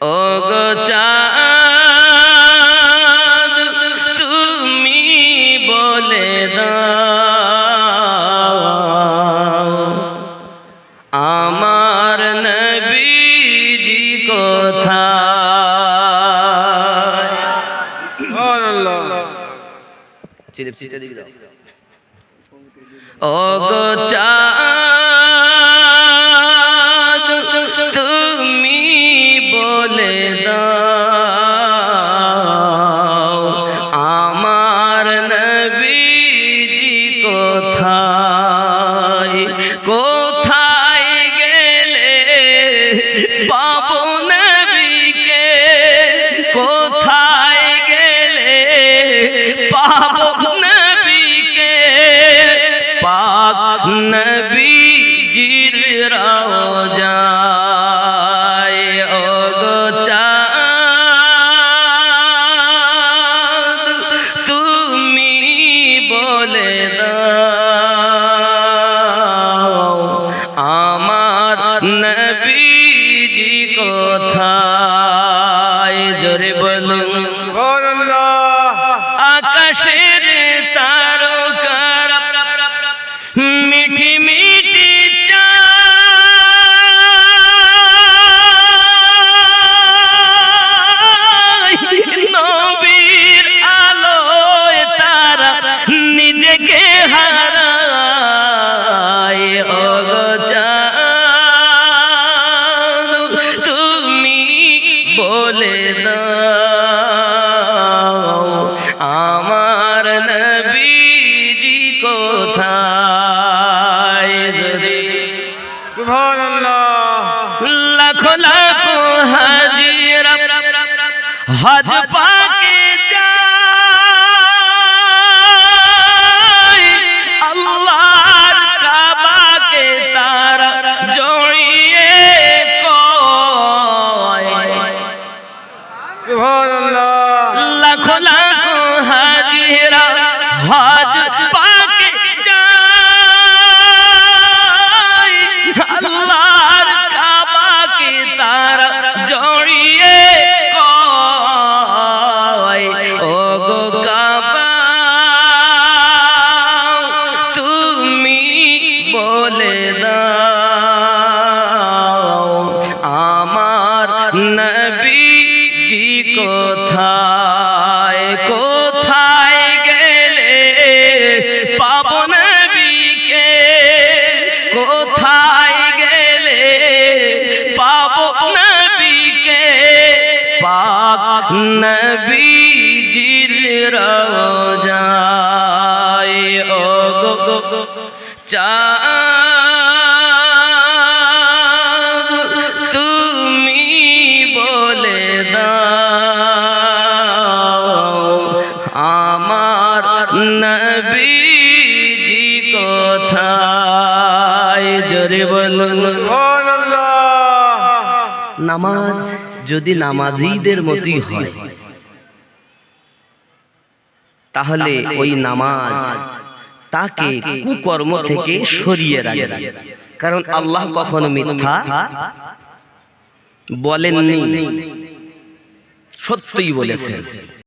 ও গো চাঁদ তুমি বলে দাও। আমার নবীজি কোথায়? চিলিপ চিটে দিবি দাও ও গো চাঁদ নবীজির রওজায় ও গো চাঁদ তুমি বলে দাও আমার নবীজি কোথায়? জোরে বলুন। আকাশের লাখ হাজিরা হজ পাকে যায় আল্লাহর কাবাকে তারা জড়িয়ে কয় লাখ লাখ হাজিরা আমার নবীজি কোথায়? কোথায়? গেলে পাব নবীকে? কোথায় গেলে পাব নবীকে? পাক নবীজির রওজায় ও গো গো গো আমার নবীজি কোথায়? জোরে বলুন। নামাজ যদি নামাজিদের মতোই হয়, তাহলে ওই নামাজ তাকে কুকর্ম থেকে সরিয়ে রাখে কারণ আল্লাহ কখনো মিথ্যা বলেননি। সত্যই বলেছেন।